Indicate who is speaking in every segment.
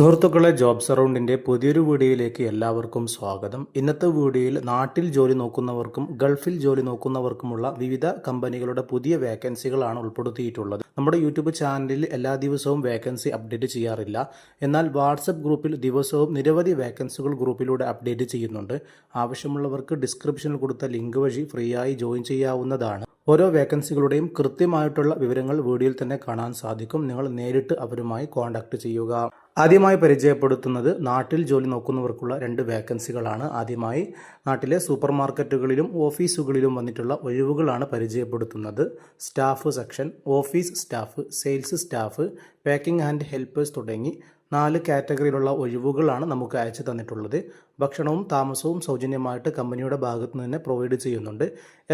Speaker 1: സുഹൃത്തുക്കളെ ജോബ് സറൗണ്ടിന്റെ പുതിയൊരു വീഡിയോയിലേക്ക് എല്ലാവർക്കും സ്വാഗതം. ഇന്നത്തെ വീഡിയോയിൽ നാട്ടിൽ ജോലി നോക്കുന്നവർക്കും ഗൾഫിൽ ജോലി നോക്കുന്നവർക്കുമുള്ള വിവിധ കമ്പനികളുടെ പുതിയ വേക്കൻസികളാണ് ഉൾപ്പെടുത്തിയിട്ടുള്ളത്. നമ്മുടെ യൂട്യൂബ് ചാനലിൽ എല്ലാ ദിവസവും വേക്കൻസി അപ്ഡേറ്റ് ചെയ്യാറില്ല. എന്നാൽ വാട്സപ്പ് ഗ്രൂപ്പിൽ ദിവസവും നിരവധി വേക്കൻസികൾ ഗ്രൂപ്പിലൂടെ അപ്ഡേറ്റ് ചെയ്യുന്നുണ്ട്. ആവശ്യമുള്ളവർക്ക് ഡിസ്ക്രിപ്ഷനിൽ കൊടുത്ത ലിങ്ക് വഴി ഫ്രീ ആയി ജോയിൻ ചെയ്യാവുന്നതാണ്. ഓരോ വേക്കൻസികളുടെയും കൃത്യമായിട്ടുള്ള വിവരങ്ങൾ വീഡിയോയിൽ തന്നെ കാണാൻ സാധിക്കും. നിങ്ങൾ നേരിട്ട് അവരുമായി കോൺടാക്ട് ചെയ്യുക. ആദ്യമായി പരിചയപ്പെടുത്തുന്നത് നാട്ടിൽ ജോലി നോക്കുന്നവർക്കുള്ള രണ്ട് വേക്കൻസികളാണ്. ആദ്യമായി നാട്ടിലെ സൂപ്പർ മാർക്കറ്റുകളിലും ഓഫീസുകളിലും വന്നിട്ടുള്ള ഒഴിവുകളാണ് പരിചയപ്പെടുത്തുന്നത്. Staff section office staff sales staff packing and helpers തുടങ്ങി നാല് കാറ്റഗറിയിലുള്ള ഒഴിവുകളാണ് നമുക്ക് അയച്ചു തന്നിട്ടുള്ളത്. ഭക്ഷണവും താമസവും സൗജന്യമായിട്ട് കമ്പനിയുടെ ഭാഗത്തു നിന്ന് പ്രൊവൈഡ് ചെയ്യുന്നുണ്ട്.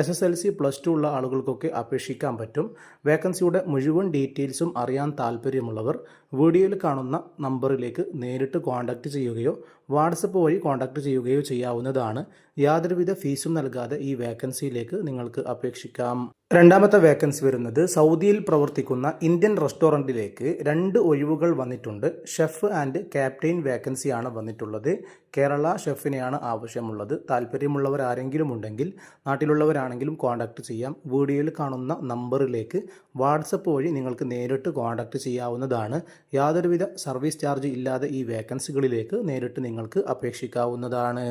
Speaker 1: S S L C plus two ഉള്ള ആളുകൾക്കൊക്കെ അപേക്ഷിക്കാൻ പറ്റും. വേക്കൻസിയുടെ മുഴുവൻ ഡീറ്റെയിൽസും അറിയാൻ താല്പര്യമുള്ളവർ വീഡിയോയിൽ കാണുന്ന നമ്പറിലേക്ക് നേരിട്ട് കോൺടാക്റ്റ് ചെയ്യുകയോ വാട്സപ്പ് വഴി കോൺടാക്ട് ചെയ്യുകയോ ചെയ്യാവുന്നതാണ്. യാതൊരുവിധ ഫീസും നൽകാതെ ഈ വേക്കൻസിയിലേക്ക് നിങ്ങൾക്ക് അപേക്ഷിക്കാം. രണ്ടാമത്തെ വേക്കൻസി വരുന്നത് സൗദിയിൽ പ്രവർത്തിക്കുന്ന ഇന്ത്യൻ റെസ്റ്റോറന്റിലേക്ക് രണ്ട് ഒഴിവുകൾ വന്നിട്ടുണ്ട്. ഷെഫ് ആൻഡ് ക്യാപ്റ്റൈൻ വേക്കൻസിയാണ് വന്നിട്ടുള്ളത്. കേരള ഷെഫിനെയാണ് ആവശ്യമുള്ളത്. താല്പര്യമുള്ളവർ ആരെങ്കിലും ഉണ്ടെങ്കിൽ നാട്ടിലുള്ളവരാണെങ്കിലും കോൺടാക്റ്റ് ചെയ്യാം. വീഡിയോയിൽ കാണുന്ന നമ്പറിലേക്ക് വാട്സപ്പ് വഴി നിങ്ങൾക്ക് നേരിട്ട് കോൺടാക്റ്റ് ചെയ്യാവുന്നതാണ്. യാതൊരുവിധ സർവീസ് ചാർജ് ഇല്ലാതെ ഈ വേക്കൻസികളിലേക്ക് നേരിട്ട് നിങ്ങൾക്ക് അപേക്ഷിക്കാവുന്നതാണ്.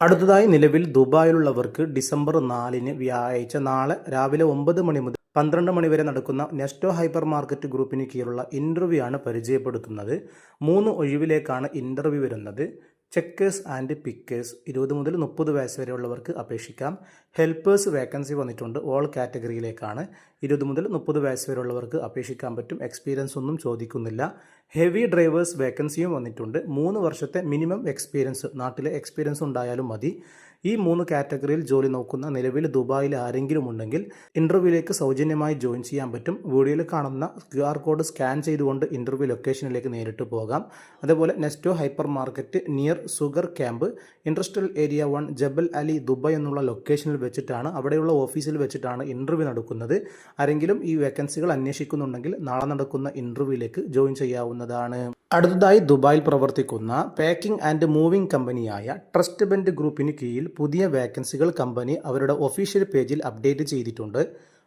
Speaker 1: അടുത്തതായി നിലവിൽ ദുബായിലുള്ളവർക്ക് ഡിസംബർ നാലിന് വ്യാഴാഴ്ച നാളെ രാവിലെ ഒമ്പത് മണി മുതൽ പന്ത്രണ്ട് മണി വരെ നടക്കുന്ന നെസ്റ്റോ ഹൈപ്പർ മാർക്കറ്റ് ഗ്രൂപ്പിന് കീഴിലുള്ള ഇന്റർവ്യൂ ആണ് പരിചയപ്പെടുത്തുന്നത്. മൂന്ന് ഒഴിവിലേക്കാണ് ഇന്റർവ്യൂ വരുന്നത്. ചെക്കേഴ്സ് ആൻഡ് പിക്കേഴ്സ് ഇരുപത് മുതൽ മുപ്പത് വയസ്സ് വരെയുള്ളവർക്ക് അപേക്ഷിക്കാം. ഹെൽപ്പേഴ്സ് വേക്കൻസി വന്നിട്ടുണ്ട്. ഓൾ കാറ്റഗറിയിലേക്കാണ്. ഇരുപത് മുതൽ മുപ്പത് വയസ്സ് വരെയുള്ളവർക്ക് അപേക്ഷിക്കാൻ പറ്റും. എക്സ്പീരിയൻസ് ഒന്നും ചോദിക്കുന്നില്ല. ഹെവി ഡ്രൈവേഴ്സ് വേക്കൻസിയും വന്നിട്ടുണ്ട്. മൂന്ന് വർഷത്തെ മിനിമം എക്സ്പീരിയൻസ് നാട്ടിലെ എക്സ്പീരിയൻസ് ഉണ്ടായാലും മതി. ഈ മൂന്ന് കാറ്റഗറിയിൽ ജോലി നോക്കുന്ന നിലവിൽ ദുബായിൽ ആരെങ്കിലും ഉണ്ടെങ്കിൽ ഇന്റർവ്യൂവിലേക്ക് സൗജന്യമായി ജോയിൻ ചെയ്യാൻ പറ്റും. വീഡിയോയിൽ കാണുന്ന ക്യു ആർ കോഡ് സ്കാൻ ചെയ്തുകൊണ്ട് ഇന്റർവ്യൂ ലൊക്കേഷനിലേക്ക് നേരിട്ട് പോകാം. അതേപോലെ Nesto hyper market near sugar camp industrial area one Jebel Ali Dubai എന്നുള്ള ലൊക്കേഷനിൽ വെച്ചിട്ടാണ് അവിടെയുള്ള ഓഫീസിൽ വെച്ചിട്ടാണ് ഇന്റർവ്യൂ നടക്കുന്നത്. ആരെങ്കിലും ഈ വേക്കൻസികൾ അന്വേഷിക്കുന്നുണ്ടെങ്കിൽ നാളെ നടക്കുന്ന ഇന്റർവ്യൂവിലേക്ക് ജോയിൻ ചെയ്യാവുന്നതാണ്. അടുത്തതായി ദുബായിൽ പ്രവർത്തിക്കുന്ന പാക്കിംഗ് ആൻഡ് മൂവിംഗ് കമ്പനിയായ ട്രസ്റ്റ് ബെൻഡ് ഗ്രൂപ്പിന് കീഴിൽ പുതിയ വേക്കൻസികൾ കമ്പനി അവരുടെ ഒഫീഷ്യൽ പേജിൽ അപ്ഡേറ്റ് ചെയ്തിട്ടുണ്ട്.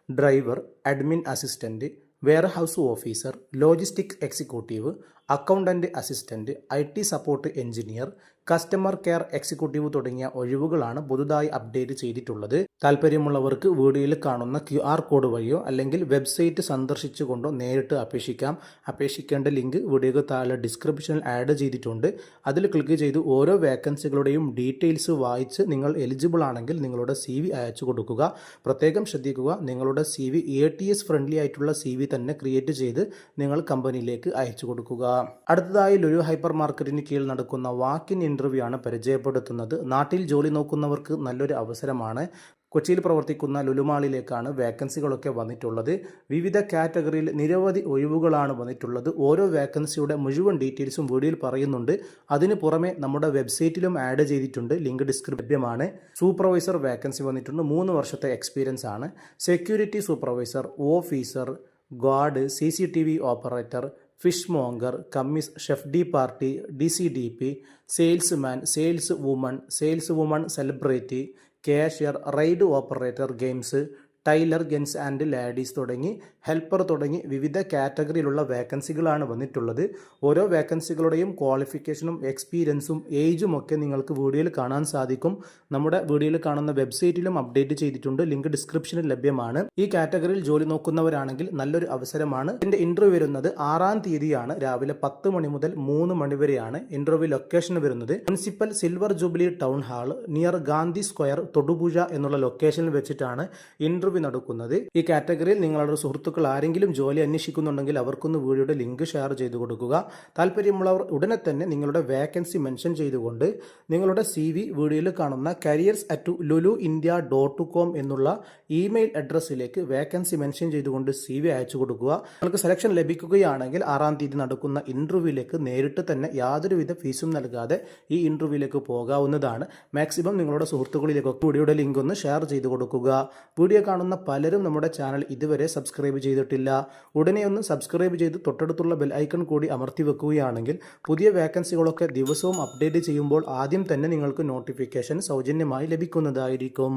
Speaker 1: Driver admin assistant warehouse officer logistic executive accountant assistant I T support engineer customer care executive തുടങ്ങിയ ഒഴിവുകളാണ് പുതുതായി അപ്ഡേറ്റ് ചെയ്തിട്ടുള്ളത്. താല്പര്യമുള്ളവർക്ക് വീഡിയോയിൽ കാണുന്ന ക്യു ആർ കോഡ് വഴിയോ അല്ലെങ്കിൽ വെബ്സൈറ്റ് സന്ദർശിച്ചുകൊണ്ടോ നേരിട്ട് അപേക്ഷിക്കാം. അപേക്ഷിക്കേണ്ട ലിങ്ക് വീഡിയോക്ക് താഴെ ഡിസ്ക്രിപ്ഷനിൽ ആഡ് ചെയ്തിട്ടുണ്ട്. അതിൽ ക്ലിക്ക് ചെയ്ത് ഓരോ വേക്കൻസികളുടെയും ഡീറ്റെയിൽസ് വായിച്ച് നിങ്ങൾ എലിജിബിൾ ആണെങ്കിൽ നിങ്ങളുടെ സി വി അയച്ചു കൊടുക്കുക. പ്രത്യേകം ശ്രദ്ധിക്കുക നിങ്ങളുടെ C V A T S friendly ആയിട്ടുള്ള സി വി തന്നെ ക്രിയേറ്റ് ചെയ്ത് നിങ്ങൾ കമ്പനിയിലേക്ക് അയച്ചു കൊടുക്കുക. അടുത്തതായി ലുലു ഹൈപ്പർ മാർക്കറ്റിന് കീഴിൽ നടക്കുന്ന വാക്കിൻ ഇന്റർവ്യൂ ആണ് പരിചയപ്പെടുത്തുന്നത്. നാട്ടിൽ ജോലി നോക്കുന്നവർക്ക് നല്ലൊരു അവസരമാണ്. കൊച്ചിയിൽ പ്രവർത്തിക്കുന്ന ലുലുമാളിലേക്കാണ് വേക്കൻസികളൊക്കെ വന്നിട്ടുള്ളത്. വിവിധ കാറ്റഗറിയിൽ നിരവധി ഒഴിവുകളാണ് വന്നിട്ടുള്ളത്. ഓരോ വേക്കൻസിയുടെ മുഴുവൻ ഡീറ്റെയിൽസും വീഡിയോയിൽ പറയുന്നുണ്ട്. അതിന് പുറമെ നമ്മുടെ വെബ്സൈറ്റിലും ആഡ് ചെയ്തിട്ടുണ്ട്. ലിങ്ക് ഡിസ്ക്രിപ്യമാണ് സൂപ്പർവൈസർ വേക്കൻസി വന്നിട്ടുണ്ട്. മൂന്ന് വർഷത്തെ എക്സ്പീരിയൻസ് ആണ്. Security supervisor officer guard C C T V operator fishmonger commis chef de partie D C D P salesman sales woman sales woman celebrity cashier ride operator games tailor gents and ladies തുടങ്ങി helper തുടങ്ങി വിവിധ കാറ്റഗറിയിലുള്ള വേക്കൻസികളാണ് വന്നിട്ടുള്ളത്. ഓരോ വേക്കൻസികളുടെയും ക്വാളിഫിക്കേഷനും എക്സ്പീരിയൻസും ഏജും ഒക്കെ നിങ്ങൾക്ക് വീഡിയോയിൽ കാണാൻ സാധിക്കും. നമ്മുടെ വീഡിയോയിൽ കാണുന്ന വെബ്സൈറ്റിലും അപ്ഡേറ്റ് ചെയ്തിട്ടുണ്ട്. ലിങ്ക് ഡിസ്ക്രിപ്ഷനിൽ ലഭ്യമാണ്. ഈ കാറ്റഗറിയിൽ ജോലി നോക്കുന്നവരാണെങ്കിൽ നല്ലൊരു അവസരമാണ്. ഇതിന്റെ ഇന്റർവ്യൂ വരുന്നത് ആറാം തീയതിയാണ്. രാവിലെ പത്ത് മണി മുതൽ മൂന്ന് മണി വരെയാണ് ഇന്റർവ്യൂ ലൊക്കേഷൻ വരുന്നത്. Principal silver jubilee town hall near Gandhi square Thodupuzha എന്നുള്ള ലൊക്കേഷനിൽ വെച്ചിട്ടാണ് ഇന്റർവ്യൂ നടക്കുന്നത്. ഈ കാറ്റഗറിയിൽ നിങ്ങളുടെ സുഹൃത്തുക്കൾ ആരെങ്കിലും ജോലി അന്വേഷിക്കുന്നുണ്ടെങ്കിൽ അവർക്കൊന്ന് വീഡിയോയുടെ ലിങ്ക് ഷെയർ ചെയ്തു കൊടുക്കുക. താല്പര്യമുള്ളവർ ഉടനെ തന്നെ നിങ്ങളുടെ വേക്കൻസി മെൻഷൻ ചെയ്തുകൊണ്ട് നിങ്ങളുടെ സി വി വീഡിയോയിൽ കാണുന്ന careers at Lulu India dot com എന്നുള്ള ഇമെയിൽ അഡ്രസ്സിലേക്ക് വേക്കൻസി മെൻഷൻ ചെയ്തുകൊണ്ട് സി വി അയച്ചു കൊടുക്കുക. നിങ്ങൾക്ക് സെലക്ഷൻ ലഭിക്കുകയാണെങ്കിൽ ആറാം തീയതി നടക്കുന്ന ഇന്റർവ്യൂവിലേക്ക് നേരിട്ട് തന്നെ യാതൊരുവിധ ഫീസും നൽകാതെ ഈ ഇന്റർവ്യൂവിലേക്ക് പോകാവുന്നതാണ്. മാക്സിമം നിങ്ങളുടെ സുഹൃത്തുക്കളിലേക്കൊക്കെ വീഡിയോയുടെ ലിങ്ക് ഒന്ന് ഷെയർ ചെയ്തു കൊടുക്കുക. വീഡിയോ കാണുന്ന കാണുന്ന പലരും നമ്മുടെ ചാനൽ ഇതുവരെ സബ്സ്ക്രൈബ് ചെയ്തിട്ടില്ല. ഉടനെ ഒന്ന് സബ്സ്ക്രൈബ് ചെയ്ത് തൊട്ടടുത്തുള്ള ബെൽ ഐക്കൺ കൂടി അമർത്തി വെക്കുകയാണെങ്കിൽ പുതിയ വേക്കൻസികളൊക്കെ ദിവസവും അപ്ഡേറ്റ് ചെയ്യുമ്പോൾ ആദ്യം തന്നെ നിങ്ങൾക്ക് നോട്ടിഫിക്കേഷൻ സൗജന്യമായി ലഭിക്കുന്നതായിരിക്കും.